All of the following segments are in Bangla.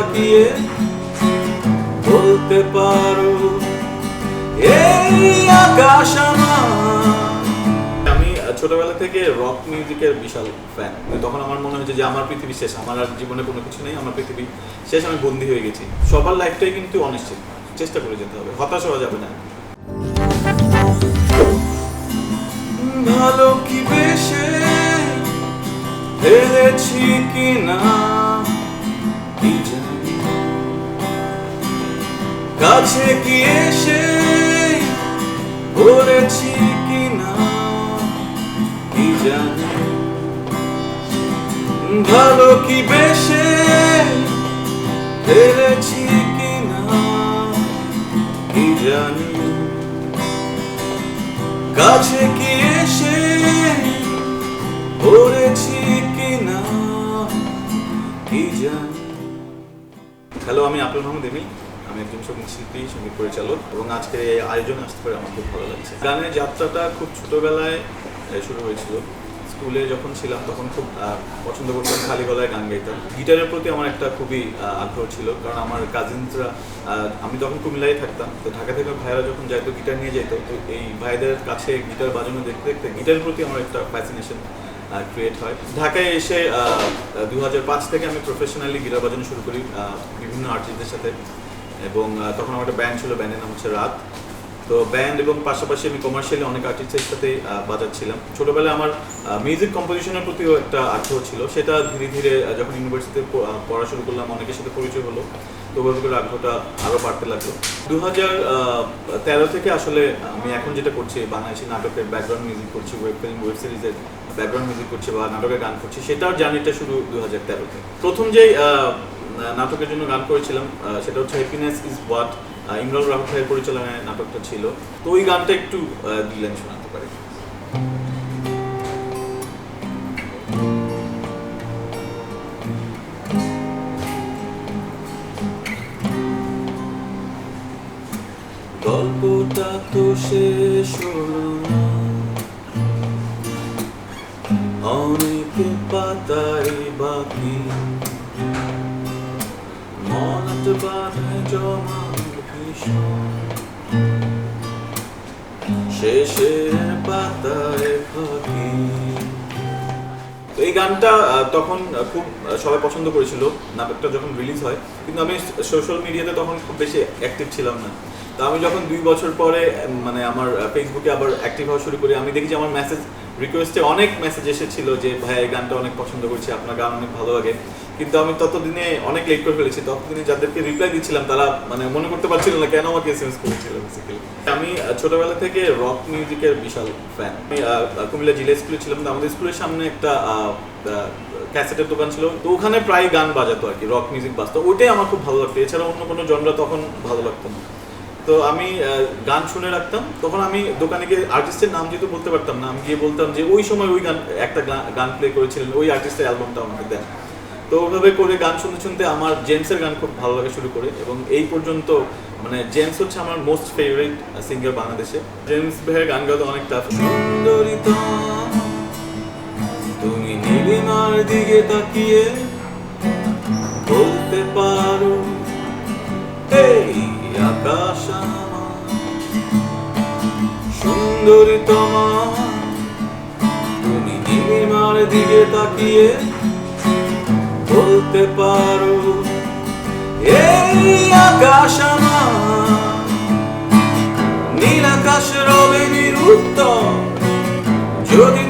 তাকিয়ে বলতে পারো, এই আকাশ আমি ছোটবেলা থেকে রক মিউজিকের বিশাল ফ্যান তখন আমার মনে হয়েছে যে আমার পৃথিবী শেষ, আমার আর জীবনে কোনো কিছু নেই, আমার পৃথিবী শেষ, আমি বন্দী হয়ে গেছি। সবার লাইফটাই কিন্তু অনিশ্চিত, চেষ্টা করে যেতে হবে, হতাশ হওয়া যাবে না। ভালো কি বেশে হেরেছি কি না কাছে কি এসে বলেছি কি না কি জানি? ভালো কি বেশে হেরেছি কি না কি জানি? কাছে কি এসে পড়েছি কি না কি জানি? হ্যালো, আমি আপুল মাহমুদ এমিল আমি একজন সংগীত শিল্পী, সংগীত পরিচালক এবং আজকে এই আয়োজনে আসতে পারে আমার খুব ভালো লাগছে। গানের যাত্রাটা খুব ছোটবেলায় শুরু হয়েছিল। স্কুলে যখন ছিলাম তখন খুব পছন্দ করতাম, খালি গলায় গান গাইতাম। গিটারের প্রতি আমার একটা খুবই আগ্রহ ছিল, কারণ আমার কাজিনসরা আমি তখন কুমিল্লায় থাকতাম, তো ঢাকা থেকে ভাইয়েরা যখন যাইতো গিটার নিয়ে যেত, তো এই ভাইদের কাছে গিটার বাজানো দেখতে দেখতে গিটারের প্রতি আমার একটা ফ্যাসিনেশন ক্রিয়েট হয়। ঢাকায় এসে দু হাজার পাঁচ থেকে আমি প্রফেশনালি গিটার বাজানো শুরু করি বিভিন্ন আর্টিস্টদের সাথে। এবং তখন আমার একটা ব্যান্ড ছিল ব্যান্ডের নাম হচ্ছে রাত। তো ব্যান্ড এবং পাশাপাশি আমি কমার্শিয়ালি অনেক আর্টিস্টের সাথে বাজাচ্ছিলাম। ছোটবেলায় আমার মিউজিক কম্পোজিশনের প্রতিও একটা আগ্রহ ছিল। সেটা ধীরে ধীরে যখন ইউনিভার্সিটিতে পড়া শুরু করলাম, অনেকের সাথে পরিচয় হলো। তো ওভাবে করে আগ্রহটা আরও বাড়তে লাগল। দু হাজার তেরো থেকে আসলে আমি এখন যেটা করছি, বাংলাদেশি নাটকের ব্যাকগ্রাউন্ড মিউজিক করছি ওয়েব ফিল্ম ওয়েব সিরিজের ব্যাকগ্রাউন্ড মিউজিক করছি বা নাটকের গান করছি, সেটার জার্নিটা শুরু দু হাজার তেরোতে। প্রথম যেই নাটকের জন্য গান করেছিলাম। সেটা হচ্ছে happiness is what Imran Rahul ভাইয়ের পরিচালনায় নাটকটা ছিল। তো ওই গানটা একটু দিলেন শোনাতে পারি। গল্পটা তো শেষ হলো অনেক পাতায় বাকি মনত বাঁধে এই গানটা তখন খুব সবাই পছন্দ করেছিল, নাটকটা যখন রিলিজ হয়। কিন্তু আমি সোশ্যাল মিডিয়াতে তখন খুব বেশি অ্যাক্টিভ ছিলাম না। তো আমি যখন দুই বছর পরে মানে আমার ফেসবুকে আবার অ্যাক্টিভ হওয়া শুরু করি, আমি দেখি যে আমার মেসেজ রিকোয়েস্টে অনেক মেসেজ এসেছিল যে, ভাই, এই গানটা অনেক পছন্দ করছি, আপনার গান অনেক ভালো লাগে। কিন্তু আমি ততদিনে অনেক লেট করে ফেলেছি। ততদিনে যাদেরকে রিপ্লাই দিচ্ছিলাম, তারা মানে মনে করতে পারছিল না কেন আমাকে এসএমএস করেছিল বেসিক্যালি আমি ছোটবেলা থেকে রক মিউজিকের বিশাল ফ্যান আমি কুমিল্লা জিলা স্কুলে ছিলাম আমাদের স্কুলের সামনে একটা ক্যাসেটের দোকান ছিল। তো ওখানে প্রায় গান বাজাতো আর কি রক মিউজিক বাজতো। ওটাই আমার খুব ভালো লাগতো। এছাড়া অন্য কোনো জনরা তখন ভালো লাগতো না। তো আমি গান শুনে রাখতাম। তখন আমি দোকানে গিয়ে আর্টিস্টের নাম যেহেতু বলতে পারতাম না, আমি গিয়ে বলতাম যে ওই সময় ওই গান, একটা গান প্লে করেছিলেন, ওই আর্টিস্টের অ্যালবামটা আমাকে দেন। তো ওইভাবে করে গান শুনতে শুনতে আমার জেমসের গান খুব ভালো লাগা শুরু করে, এবং এই পর্যন্ত মানে জেমস হচ্ছে আমার মোস্ট ফেভারিট সিঙ্গার বাংলাদেশে। জেমস ভাইয়ের গান গাওয়া অনেক টাফ তুমি নীলিমার দিকে তাকিয়ে বলতে পারো আকাশ সুন্দরী তুমি দিকে তাকিয়ে বলতে পারো এই আকাশ নীল আকাশ রবে নিরুত্তর যদি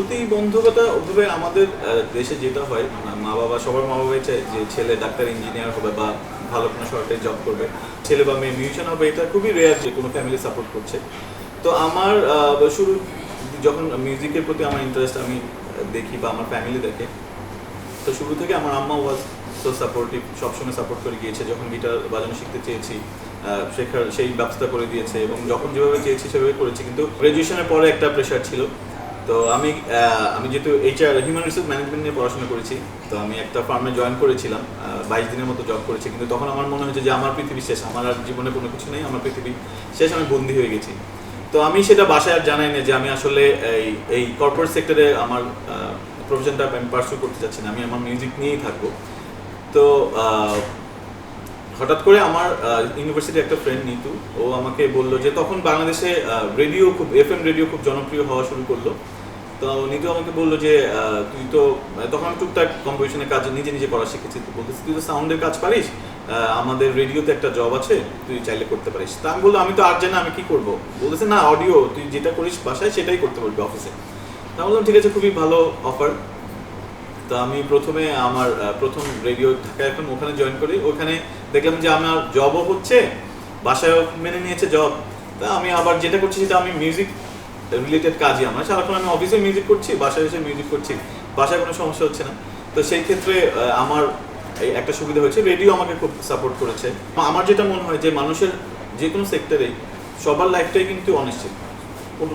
প্রতিবন্ধকতা ওভাবে আমাদের দেশে যেটা হয় মা- মা বাবা, সবার মা বাবাই চায় যে ছেলে ডাক্তার ইঞ্জিনিয়ার হবে বা ভালো কোনো সরকারি জব করবে। ছেলে বা মেয়ে মিউজিশিয়ান হবে, এটা খুবই রেয়ার যে কোনো ফ্যামিলি সাপোর্ট করছে। তো আমার শুরু, যখন মিউজিকের প্রতি আমার ইন্টারেস্ট আমি দেখি বা আমার ফ্যামিলি দেখে, তো শুরু থেকে আমার আম্মা ওয়াজ সো সাপোর্টিভ সবসময় সাপোর্ট করে গিয়েছে। যখন গিটার বাজানো শিখতে চেয়েছি শেখার, সেই ব্যবস্থা করে দিয়েছে এবং যখন যেভাবে চেয়েছি সেভাবে করেছি। কিন্তু গ্রাজুয়েশনের পরে একটা প্রেশার ছিল। তো আমি আমি যেহেতু এইচআর হিউম্যান রিসোর্স ম্যানেজমেন্ট নিয়ে পড়াশোনা করেছি, তো আমি একটা ফার্মে জয়েন করেছিলাম বাইশ দিনের মতো জব করেছি, কিন্তু তখন আমার মনে হয়েছে যে আমার পৃথিবী শেষ, আমার আর জীবনে কোনো কিছু নেই, আমার পৃথিবী শেষ, আমি বন্দী হয়ে গেছি। তো আমি সেটা বাসায় আর জানাই না যে আমি আসলে এই এই কর্পোরেট সেক্টরে আমার প্রফেশনটা আমি পার্সু করতে চাচ্ছি না, আমি আমার মিউজিক নিয়েই থাকব। তো হঠাৎ করে আমার ইউনিভার্সিটির একটা ফ্রেন্ড নিতু, ও আমাকে বলল যে তখন বাংলাদেশে রেডিও খুব এফ এম রেডিও খুব জনপ্রিয় হওয়া শুরু করল। তো নিতু আমাকে বলল যে তুই তো তখন আমি টুকটাক কম্পোজিশনের কাজ নিজে নিজে করা শিখেছি, তো বলতেছি, তুই তো সাউন্ডের কাজ পারিস? আমাদের রেডিওতে একটা জব আছে, তুই চাইলে করতে পারিস। তা আমি বলল আমি তো আর জানি আমি কি করব? বলতেছে, না অডিও তুই যেটা করিস বাসায়, সেটাই করতে পারবি অফিসে তা বললাম, ঠিক আছে, খুবই ভালো অফার তো আমি প্রথমে আমার প্রথম রেডিও ঢাকা এখন ওখানে জয়েন করি। ওখানে দেখলাম যে আমার জবও হচ্ছে, বাসায়ও মেনে নিয়েছে জব তা আমি আবার যেটা করছি সেটা আমি মিউজিক রিলেটেড কাজই। আমার সারাক্ষণ আমি অফিসে মিউজিক করছি, বাসায় এসে মিউজিক করছি। বাসায় কোনো সমস্যা হচ্ছে না। তো সেই ক্ষেত্রে আমার একটা সুবিধা হয়েছে রেডিও আমাকে খুব সাপোর্ট করেছে। আমার যেটা মনে হয় যে মানুষের যে কোনো সেক্টরেই সবার লাইফটাই কিন্তু অনিশ্চিত।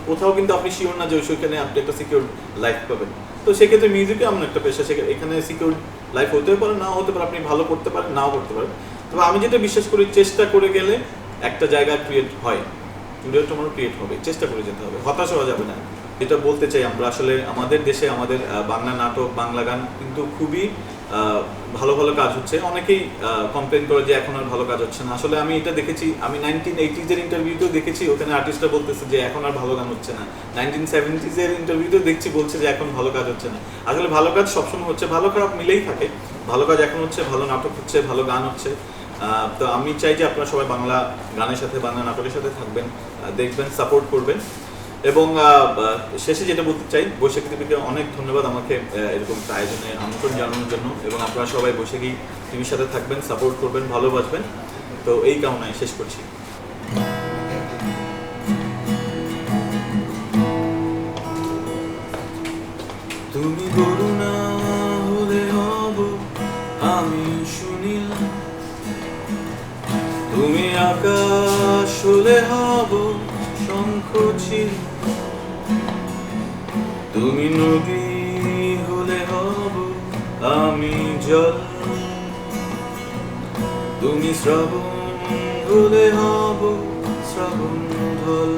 কোথাও কিন্তু আপনি শিওর না যে সেখানে আপনি একটা সিকিউর লাইফ পাবেন। তো সেক্ষেত্রে মিউজিকে এমন একটা পেশা সেখানে এখানে সিকিউর লাইফ হতেও পারে না হতে পারে, আপনি ভালো করতে পারেন, নাও করতে পারেন। তবে আমি যেটা বিশ্বাস করি, চেষ্টা করে গেলে একটা জায়গা ক্রিয়েট হয়। টুডে টুমোরো ক্রিয়েট হবে, চেষ্টা করে যেতে হবে, হতাশ হওয়া যাবে না। যেটা বলতে চাই আমরা। আসলে আমাদের দেশে আমাদের বাংলা নাটক, বাংলা গান কিন্তু খুবই ভালো ভালো কাজ হচ্ছে। অনেকেই কমপ্লেন করে যে এখন আর ভালো কাজ হচ্ছে না। আসলে আমি এটা দেখেছি, আমি নাইনটিন এইটিজের ইন্টারভিউতেও দেখেছি, ওখানে আর্টিস্টরা বলতেছে যে এখন আর ভালো গান হচ্ছে না। নাইনটিন সেভেন্টিজের ইন্টারভিউতেও দেখছি বলছে যে এখন ভালো কাজ হচ্ছে না। আসলে ভালো কাজ সবসময় হচ্ছে, ভালো খারাপ মিলেই থাকে। ভালো কাজ এখন হচ্ছে, ভালো নাটক হচ্ছে, ভালো গান হচ্ছে। তো আমি চাই যে আপনারা সবাই বাংলা গানের সাথে, বাংলা নাটকের সাথে থাকবেন দেখবেন সাপোর্ট করবেন। এবং শেষে যেটা বলতে চাই, বৈশাখী টিভিকে অনেক ধন্যবাদ আমাকে এরকম আয়োজনে আমন্ত্রণ জানানোর জন্য এবং আপনারা সবাই বৈশাখী টিভির সাথে থাকবেন সাপোর্ট করবেন, ভালোবাসবেন। তো এই কামনায় শেষ করছি। তুমি হলে হব, আমি শুনিল তুমি আকাশ হলে হব তুমি নদী হলে হব আমি জল। তুমি শ্রবণ হলে হব শ্রবণ ঢল।